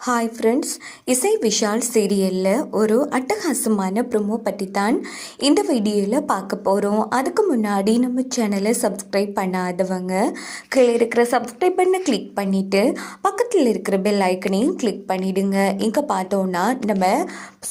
Hi friends இசை விஷால் சீரியலில் ஒரு அட்டகாசமான ப்ரோமோ பற்றி தான் இந்த வீடியோவில் பார்க்க போகிறோம் அதுக்கு முன்னாடி நம்ம சேனலை சப்ஸ்கிரைப் பண்ணாதவங்க கீழே இருக்கிற சப்ஸ்கிரைப் பண்ண கிளிக் பண்ணிவிட்டு பக்கத்தில் இருக்கிற பெல் ஐக்கனையும் கிளிக் பண்ணிவிடுங்க இங்கே பார்த்தோன்னா நம்ம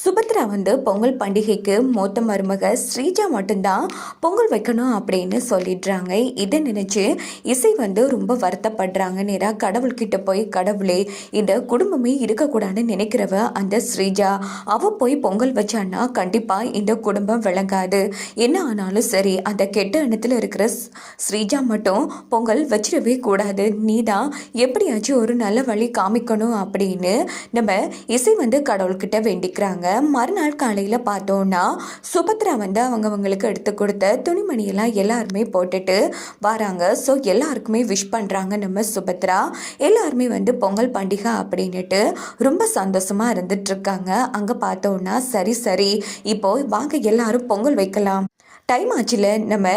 சுபத்ரா வந்து பொங்கல் பண்டிகைக்கு மூத்த மருமக ஸ்ரீஜா மட்டும்தான் பொங்கல் வைக்கணும் அப்படின்னு சொல்லிடுறாங்க. இதை நினச்சி இசை வந்து ரொம்ப வருத்தப்படுறாங்க. நேராக கடவுள்கிட்ட போய் கடவுளே இந்த குடும்பமே இருக்கக்கூடாதுன்னு நினைக்கிறவ அந்த ஸ்ரீஜா அவ போய் பொங்கல் வச்சான்னா கண்டிப்பாக இந்த குடும்பம் விளங்காது. என்ன ஆனாலும் சரி அந்த கெட்ட எண்ணத்தில் இருக்கிற ஸ்- ஸ்ரீஜா மட்டும் பொங்கல் வச்சிடவே கூடாது. நீ தான் எப்படியாச்சும் ஒரு நல்ல வழி காமிக்கணும் அப்படின்னு நம்ம இசை வந்து கடவுள்கிட்ட வேண்டிக்கிறாங்க. மறுநாள் காலையில் பார்த்தோன்னா சுபத்ரா வந்து அவங்கவங்களுக்கு எடுத்து கொடுத்த துணிமணியெல்லாம் எல்லாருமே போட்டுட்டு வராங்க. ஸோ எல்லாருக்குமே விஷ் பண்ணுறாங்க நம்ம சுபத்ரா. எல்லாருமே வந்து பொங்கல் பண்டிகை அப்படின்னுட்டு ரொம்ப சந்தோஷமாக இருந்துட்டு இருக்காங்க. அங்கே பார்த்தோன்னா சரி சரி. இப்போ வாங்க எல்லாரும் பொங்கல் வைக்கலாம். டைம் ஆச்சுல. நம்ம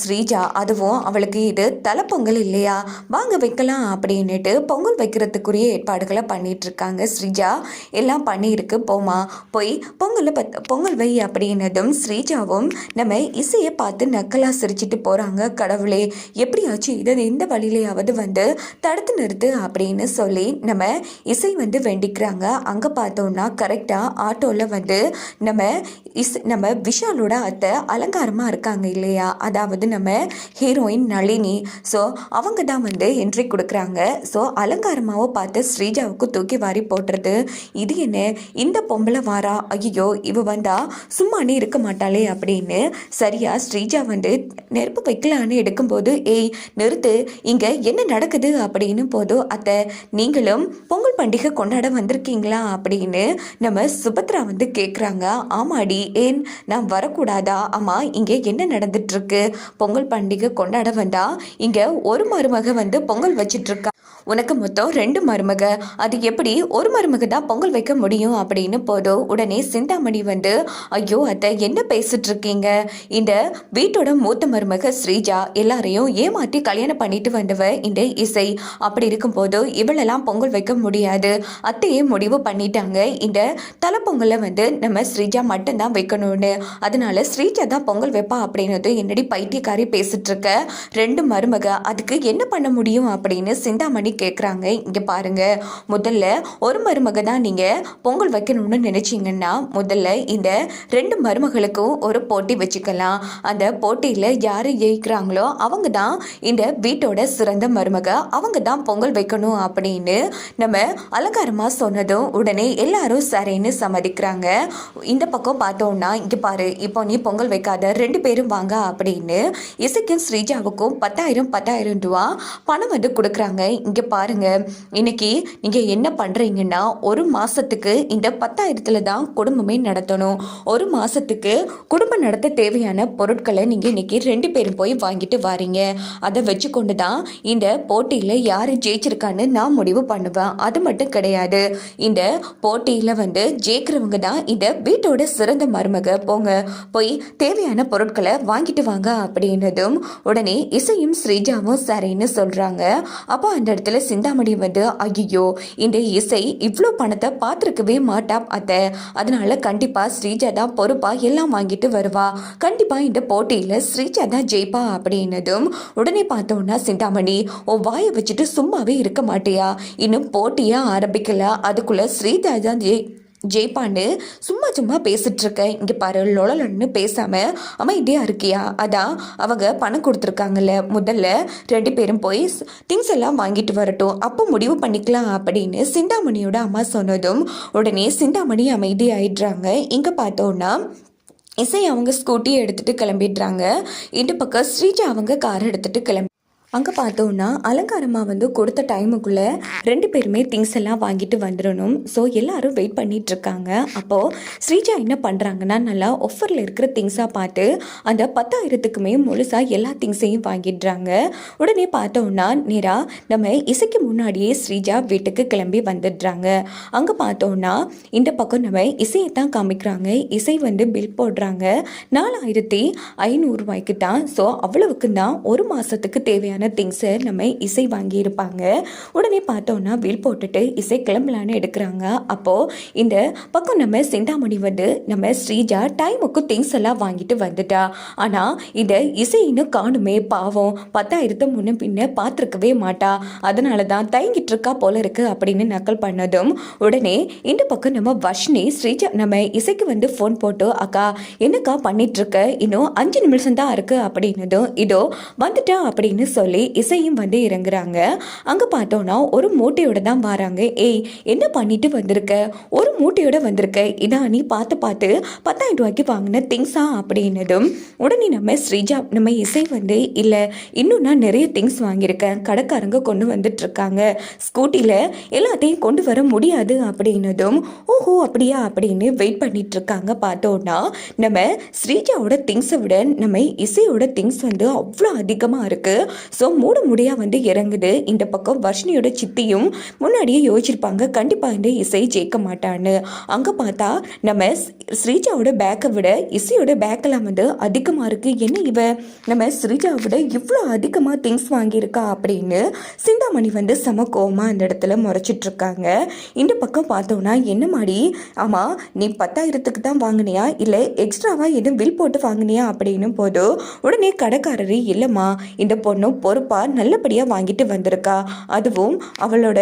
ஸ்ரீஜா அதுவும் அவளுக்கு இது தலைப்பொங்கல் இல்லையா? வாங்க வைக்கலாம் அப்படின்னுட்டு பொங்கல் வைக்கிறதுக்குரிய ஏற்பாடுகளை பண்ணிட்டு இருக்காங்க ஸ்ரீஜா. எல்லாம் பண்ணியிருக்கு. போமா போய் பொங்கலை பத் பொங்கல் வை அப்படின்னதும் ஸ்ரீஜாவும் நம்ம இசையை பார்த்து நக்கலாக சிரிச்சிட்டு போகிறாங்க கடவுளே எப்படியாச்சும் இதை இந்த வழியிலையாவது வந்து தடுத்து நிறுத்து அப்படின்னு சொல்லி நம்ம இசை வந்து வேண்டிக்கிறாங்க. அங்கே பார்த்தோம்னா கரெக்டாக ஆட்டோவில் வந்து நம்ம இஸ் நம்ம விஷாலோட அத்தை அலங்காரம் அலங்காரமாக இருக்காங்க இல்லையா? அதாவது நம்ம ஹீரோயின் நளினி. ஸோ அவங்க தான் வந்து என்ட்ரி கொடுக்குறாங்க. ஸோ அலங்காரமாவை பார்த்து ஸ்ரீஜாவுக்கு தூக்கி வாரி போட்டுறது. இது என்ன? இந்த பொம்பளை வாரா? ஐயோ இவ வந்தா சும்மானே இருக்க மாட்டாளே அப்படின்னு சரியா ஸ்ரீஜா வந்து நெருப்பு வைக்கலான்னு எடுக்கும்போது ஏய் நிறுத்து. இங்கே என்ன நடக்குது? அப்படின்னு போதும் அத்தை நீங்களும் பொங்கல் பண்டிகை கொண்டாட வந்திருக்கீங்களா? அப்படின்னு நம்ம சுபத்ரா வந்து கேட்குறாங்க ஆமாடி. ஏன்? நான் வரக்கூடாதா? ஆமா இங்கே என்ன நடந்துட்டு இருக்கு? பொங்கல் பண்டிகை கொண்டாட வேண்டாம். இங்கே ஒரு மருமக வந்து பொங்கல் வச்சிட்டு இருக்கா உனக்கு மொத்தம் ரெண்டு மருமக. அது எப்படி ஒரு மருமக தான் பொங்கல் வைக்க முடியும் அப்படின்னு போதும் உடனே சிந்தாமணி வந்து ஐயோ அத்தை என்ன பேசிட்டு இருக்கீங்க? இந்த வீட்டோட மூத்த மருமக ஸ்ரீஜா எல்லாரையும் ஏமாற்றி கல்யாணம் பண்ணிட்டு வந்தவ இந்த இசை. அப்படி இருக்கும்போது இவளெல்லாம் பொங்கல் வைக்க முடியாது. அத்தையே முடிவு பண்ணிட்டாங்க. இந்த தலைப்பொங்கலை வந்து நம்ம ஸ்ரீஜா மட்டும்தான் வைக்கணும்னு. அதனால ஸ்ரீஜா தான் பொங்கல் வைப்பா அப்படின்னது என்னடி பைத்தியக்காரி பேசிட்டு இருக்க? ரெண்டு மருமக அதுக்கு என்ன பண்ண முடியும் அப்படின்னு சிந்தாமணி கேட்குறாங்க இங்கே பாருங்க. முதல்ல ஒரு மருமக தான் நீங்கள் பொங்கல் வைக்கணும்னு நினச்சிங்கன்னா முதல்ல இந்த ரெண்டு மருமகளுக்கும் ஒரு போட்டி வச்சுக்கலாம். அந்த போட்டியில் யார் ஜெயிக்கிறாங்களோ அவங்க தான் இந்த வீட்டோட சிறந்த மருமக. அவங்க தான் பொங்கல் வைக்கணும் அப்படின்னு நம்ம அலங்காரமாக சொன்னதும் உடனே எல்லாரும் சரின்னு சம்மதிக்கிறாங்க. இந்த பக்கம் பார்த்தோம்னா இங்கே பாரு இப்போ நீ பொங்கல் வைக்காத ரெண்டு பேரும் வாங்க அப்படின்னு இசைக்கும் ஸ்ரீஜாவுக்கும் பத்தாயிரம் பத்தாயிரம் ரூபா பணம் வந்து கொடுக்குறாங்க. இங்கே பாருங்க. இன்னைக்கு நீங்கள் என்ன பண்ணுறீங்கன்னா ஒரு மாதத்துக்கு இந்த பத்தாயிரத்தில் தான் குடும்பமே நடத்தணும். ஒரு மாதத்துக்கு குடும்பம் நடத்த தேவையான பொருட்களை நீங்கள் இன்னைக்கு ரெண்டு பேரும் போய் வாங்கிட்டு வாரீங்க. அதை வச்சுக்கொண்டு தான் இந்த போட்டியில் யார் ஜெயிச்சிருக்கான்னு நான் முடிவு பண்ணுவேன். அது மட்டும் கிடையாது. இந்த போட்டியில் வந்து ஜெயிக்கிறவங்க தான் இந்த வீட்டோட சிறந்த மருமக. போங்க. போய் தேவையான பொருட்களை வாங்கிட்டு வாங்க அப்படின்னதும் உடனே இசையும் ஸ்ரீஜாவும் சரின்னு சொல்கிறாங்க அப்போ அந்த இடத்துல சிந்தாமணி வந்து ஐயோ இந்த இசை இவ்வளோ பணத்தை பார்த்துருக்கவே மாட்டா அத்தை. அதனால கண்டிப்பாக ஸ்ரீஜா தான் பொறுப்பாக எல்லாம் வாங்கிட்டு வருவா. கண்டிப்பாக இந்த போட்டியில் ஸ்ரீஜா தான் ஜெயிப்பா அப்படின்னதும் உடனே பார்த்தோன்னா சிந்தாமணி ஓ வாயை வச்சுட்டு சும்மாவே இருக்க மாட்டியா? இன்னும் போட்டியாக ஆரம்பிக்கல. அதுக்குள்ளே ஸ்ரீஜா தான் ஜெய் ஜெய்பாண்டு சும்மா சும்மா பேசிட்டு இருக்க இங்க பாரு லொழலன்னு பேசாமல் அமைதியாக இருக்கியா? அதான் அவங்க பணம் கொடுத்துருக்காங்கல்ல முதல்ல ரெண்டு பேரும் போய் திங்ஸ் எல்லாம் வாங்கிட்டு வரட்டும். அப்போ முடிவு பண்ணிக்கலாம் அப்படின்னு சிந்தாமணியோட அம்மா சொன்னதும் உடனே சிந்தாமணி அமைதியாயிடுறாங்க. ஆயிடுறாங்க பார்த்தோன்னா இசை அவங்க ஸ்கூட்டி எடுத்துகிட்டு கிளம்பிடுறாங்க. இந்த பக்கம் ஸ்ரீஜா அவங்க கார் எடுத்துகிட்டு கிளம்பி அங்கே பார்த்தோன்னா அலங்காரமாக வந்து கொடுத்த டைமுக்குள்ளே ரெண்டு பேருமே திங்ஸ் எல்லாம் வாங்கிட்டு வந்துடணும். ஸோ எல்லாரும் வெயிட் பண்ணிட்டு இருக்காங்க. அப்போது ஸ்ரீஜா என்ன பண்ணுறாங்கன்னா நல்லா ஆஃபரில் இருக்கிற திங்ஸாக பார்த்து அந்த பத்தாயிரத்துக்குமே முழுசாக எல்லா திங்ஸையும் வாங்கிடுறாங்க. உடனே பார்த்தோன்னா நேராக நம்ம இசைக்கு முன்னாடியே ஸ்ரீஜா வீட்டுக்கு கிளம்பி வந்துடுறாங்க. அங்கே பார்த்தோன்னா இந்த பக்கம் நம்ம இசையை தான் காமிக்கிறாங்க. இசை வந்து பில் போடுறாங்க. நாலாயிரத்தி ஐநூறுரூவாய்க்கு தான். ஸோ அவ்வளவுக்கு தான் ஒரு மாதத்துக்கு தேவையான தேவையான திங்ஸை நம்ம இசை வாங்கியிருப்பாங்க. உடனே பார்த்தோன்னா வில் போட்டுட்டு இசை கிளம்பலான்னு எடுக்கிறாங்க. அப்போது இந்த பக்கம் நம்ம சிந்தாமணி வந்து நம்ம ஸ்ரீஜா டைமுக்கு திங்ஸ் எல்லாம் வாங்கிட்டு வந்துட்டா. ஆனால் இந்த இசை இன்னும் காணுமே பாவம். பத்தாயிரத்தை முன்ன பின்ன பார்த்துருக்கவே மாட்டா. அதனால தான் தயங்கிட்டு இருக்கா போல இருக்கு அப்படின்னு நக்கல் பண்ணதும் உடனே இந்த பக்கம் நம்ம வஷ்ணி ஸ்ரீஜா நம்ம இசைக்கு வந்து ஃபோன் போட்டு அக்கா என்னக்கா பண்ணிட்டு இருக்க? இன்னும் அஞ்சு நிமிஷம் தான் இருக்கு அப்படின்னதும் இதோ வந்துட்டா அப்படின்னு சொல்லி இசையும் வந்து இறங்குறாங்க. அங்கே பார்த்தோன்னா ஒரு மூட்டையோட தான் வராங்க. ஏய் என்ன பண்ணிட்டு வந்திருக்க? ஒரு மூட்டையோட வந்திருக்க. இதான் நீ பார்த்து பார்த்து பத்தாயிரம் ரூபாய்க்கு வாங்கின திங்ஸா அப்படின்னதும் உடனே நம்ம ஸ்ரீஜா நம்ம இசை வந்து இல்லை இன்னும் நான் நிறைய திங்ஸ் வாங்கியிருக்கேன். கடைக்காரங்க கொண்டு வந்துட்டு இருக்காங்க. ஸ்கூட்டியில் எல்லாத்தையும் கொண்டு வர முடியாது அப்படின்னதும் ஓஹோ அப்படியா? அப்படின்னு வெயிட் பண்ணிகிட்ருக்காங்க பார்த்தோன்னா நம்ம ஸ்ரீஜாவோட திங்ஸை விட நம்ம இசையோட திங்ஸ் வந்து அவ்வளோ அதிகமாக இருக்குது ஸோ மூட முடியாக வந்து இறங்குது. இந்த பக்கம் வர்ஷினியோட சித்தியும் முன்னாடியே யோசிச்சிருப்பாங்க. கண்டிப்பாக இந்த இசை ஜெயிக்க மாட்டான்னு. அங்கே பார்த்தா நம்ம ஸ்- ஸ்ரீஜாவோட பேக்கை விட இசையோட பேக்கெல்லாம் வந்து அதிகமாக இருக்குது என்ன இவ? நம்ம ஸ்ரீஜாவை விட இவ்வளோ அதிகமாக திங்ஸ் வாங்கியிருக்கா அப்படின்னு சிந்தாமணி வந்து செம கோவமா அந்த இடத்துல முறைச்சிட்ருக்காங்க இந்த பக்கம் பார்த்தோன்னா என்ன மாதிரி ஆமாம் நீ பத்தாயிரத்துக்கு தான் வாங்கினியா? இல்லை எக்ஸ்ட்ராவாக எதுவும் பில் போட்டு வாங்கினியா? அப்படின்னு போதும் உடனே கடைக்காரரு இல்லைம்மா இந்த பொண்ணு பொறுப்பாக நல்லபடியாக வாங்கிட்டு வந்திருக்கா. அதுவும் அவளோட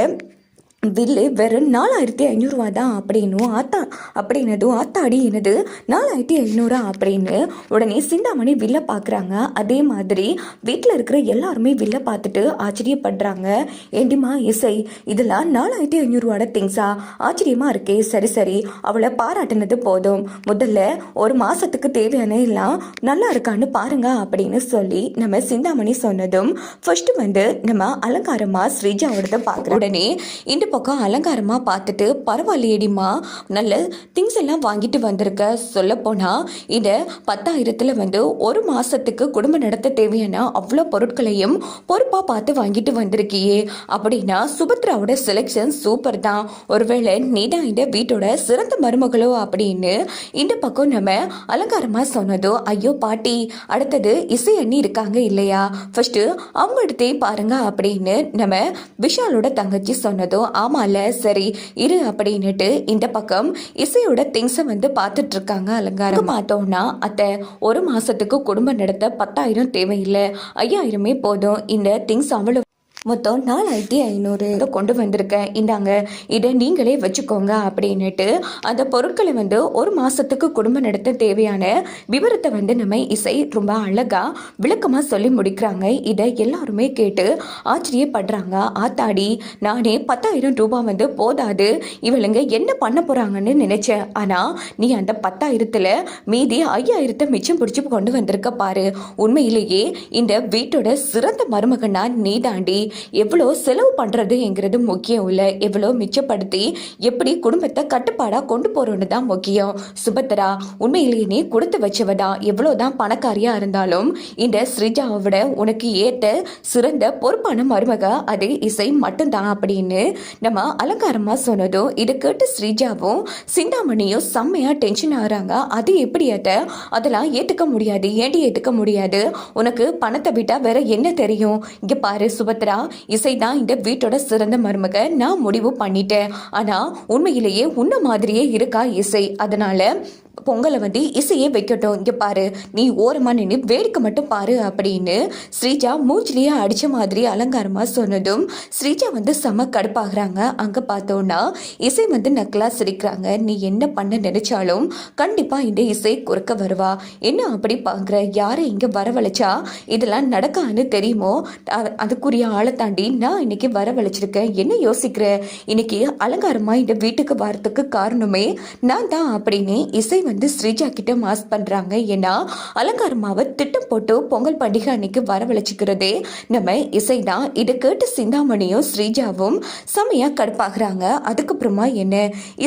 பில்லு வெறும் நாலாயிரத்தி ஐநூறுரூவா தான் அப்படின்னும் ஆத்தா அப்படின்னதும் ஆத்தாடி என்னது நாலாயிரத்தி ஐநூறா அப்படின்னு உடனே சிந்தாமணி வில்ல பார்க்குறாங்க அதே மாதிரி வீட்டில் இருக்கிற எல்லாருமே வில்ல பார்த்துட்டு ஆச்சரியப்படுறாங்க. ஏண்டிமா இசை இதெல்லாம் நாலாயிரத்தி ஐநூறுரூவாட திங்ஸா ஆச்சரியமாக இருக்கே. சரி சரி அவளை பாராட்டினது போதும். முதல்ல ஒரு மாதத்துக்கு தேவையான எல்லாம் நல்லா இருக்கான்னு பாருங்க அப்படின்னு சொல்லி நம்ம சிந்தாமணி சொன்னதும் ஃபர்ஸ்ட் வந்து நம்ம அலங்காரமாக ஸ்ரீஜாவோடத பார்க்குற உடனே இந்த பக்கம் அலங்காரமாக பார்த்துட்டு பரவாயில்லையடிமா நல்ல திங்ஸ் எல்லாம் வாங்கிட்டு வந்திருக்க. சொல்லப்போனால் இதை பத்தாயிரத்தில் வந்து ஒரு மாதத்துக்கு குடும்பம் நடத்த தேவையான அவ்வளோ பொருட்களையும் பொறுப்பாக பார்த்து வாங்கிட்டு வந்திருக்கியே. அப்படின்னா சுபத்ராவோட செலெக்ஷன் சூப்பர் தான். ஒருவேளை நீ தான் இந்த வீட்டோட சிறந்த மருமகளோ அப்படின்னு இந்த பக்கம் நம்ம அலங்காரமாக சொன்னதோ ஐயோ பாட்டி அடுத்தது இசை அண்ணி இருக்காங்க இல்லையா? ஃபஸ்ட்டு அவங்க எடுத்தே பாருங்க அப்படின்னு நம்ம விஷாலோட தங்கச்சி சொன்னதோ ஆமால சரி இரு அப்படின்னுட்டு இந்த பக்கம் இசையோட திங்ஸை வந்து பார்த்துட்டு இருக்காங்க அலங்காரம் பார்த்தோம்னா அத்தை ஒரு மாசத்துக்கு குடும்பம் நடத்த பத்தாயிரம் தேவையில்லை. ஐயாயிரமே போதும். இந்த திங்ஸ் அவ்வளோ மொத்தம் நாலாயிரத்தி ஐநூறு கொண்டு வந்திருக்கேன். இந்தாங்க இதை நீங்களே வச்சுக்கோங்க அப்படின்னுட்டு அந்த பொருட்களை வந்து ஒரு மாசத்துக்கு குடும்பம் நடத்த தேவையான விவரத்தை வந்து நம்ம இசை ரொம்ப அழகா விளக்கமா சொல்லி முடிக்கிறாங்க. இதை எல்லாருமே கேட்டு ஆச்சரியப்படுறாங்க. ஆத்தாடி நானே பத்தாயிரம் ரூபாய் வந்து போதாது இவளுங்க என்ன பண்ண போறாங்கன்னு நினைச்சேன். ஆனா நீ அந்த பத்தாயிரத்துல மீதி ஐயாயிரத்தை மிச்சம் பிடிச்சி கொண்டு வந்திருக்க பாரு. உண்மையிலேயே இந்த வீட்டோட சிறந்த மருமகனா நீ தாண்டி எவ்வளோ செலவு பண்ணுறதுங்கிறது முக்கியம் இல்லை. எவ்வளோ மிச்சப்படுத்தி எப்படி குடும்பத்தை கட்டுப்பாடாக கொண்டு போகிறோன்னு தான் முக்கியம். சுபத்ரா உண்மையிலேயே நீ கொடுத்து வச்சவதா எவ்வளோ தான் பணக்காரியாக இருந்தாலும் இந்த ஸ்ரிஜாவை விட உனக்கு ஏற்ற சிறந்த பொறுப்பான மருமக அது இசை மட்டும்தான் அப்படின்னு நம்ம அலங்காரமாக சொன்னதும் இதை கேட்டு ஸ்ரீஜாவும் சிந்தாமணியும் செம்மையாக டென்ஷன் ஆகிறாங்க. அது எப்படி அத்தை? அதெல்லாம் ஏற்றுக்க முடியாது. ஏண்டி ஏற்றுக்க முடியாது? உனக்கு பணத்தை விட்டால் வேற என்ன தெரியும்? இங்கே பாரு சுபத்ரா இசை தான் இந்த வீட்டோட சிறந்த மருமக. நான் முடிவு பண்ணிட்டேன். ஆனால் உண்மையிலேயே உன்ன மாதிரியே இருக்கா இசை. அதனால பொங்கலை வந்து இசையே வைக்கட்டும். இங்கே பாரு நீ ஓரமாக நின்று வேடிக்கை மட்டும் பாரு அப்படின்னு ஸ்ரீஜா மூச்சிலேயே அடித்த மாதிரி அலங்காரமாக சொன்னதும் ஸ்ரீஜா வந்து செம கடுப்பாகிறாங்க. அங்கே பார்த்தோன்னா இசை வந்து நக்கலாக சிரிக்கிறாங்க. நீ என்ன பண்ண நினைச்சாலும் கண்டிப்பாக இந்த இசை குறுக்க வருவா. என்ன அப்படி பார்க்குற யாரை இங்கே வரவழைச்சா? இதெல்லாம் நடக்கான்னு தெரியுமோ? அதுக்குரிய ஆளை தாண்டி நான் இன்னைக்கு வரவழைச்சிருக்கேன். என்ன யோசிக்கிற? இன்னைக்கு அலங்காரமாக இந்த வீட்டுக்கு வரத்துக்கு காரணமே நான் தான் அப்படின்னு இசை வந்து ஸ்ரீஜா கிட்ட மாஸ் பண்ணுறாங்க ஏன்னா அலங்காரமாவை திட்டம் போட்டு பொங்கல் பண்டிகை அன்னைக்கு வரவழைச்சிக்கிறதே நம்ம இசை தான். இதை கேட்டு சிந்தாமணியும் ஸ்ரீஜாவும் செமையாக கடுப்பாகிறாங்க. அதுக்கப்புறமா என்ன?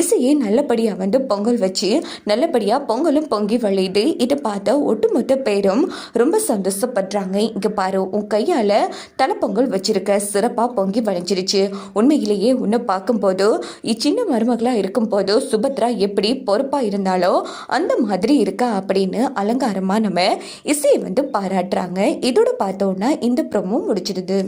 இசையே நல்லபடியாக வந்து பொங்கல் வச்சு நல்லபடியாக பொங்கலும் பொங்கி வழியுது. இதை பார்த்த ஒட்டுமொத்த பேரும் ரொம்ப சந்தோஷப்படுறாங்க. இங்கே பாரு உன் கையால் தலைப்பொங்கல் வச்சிரு இருக்க சிறப்பாக பொங்கி வளைஞ்சிருச்சு உண்மையிலேயே உன்னை பார்க்கும்போது இச்சின்ன மருமகளாக இருக்கும்போது சுபத்ரா எப்படி பொறுப்பாக இருந்தாலோ அந்த மாதிரி இருக்கா அப்படின்னு அலங்காரமாக நம்ம இசையை வந்து பாராட்டுறாங்க. இதோட பார்த்தோன்னா இந்த ப்ரோமோ முடிச்சிடுது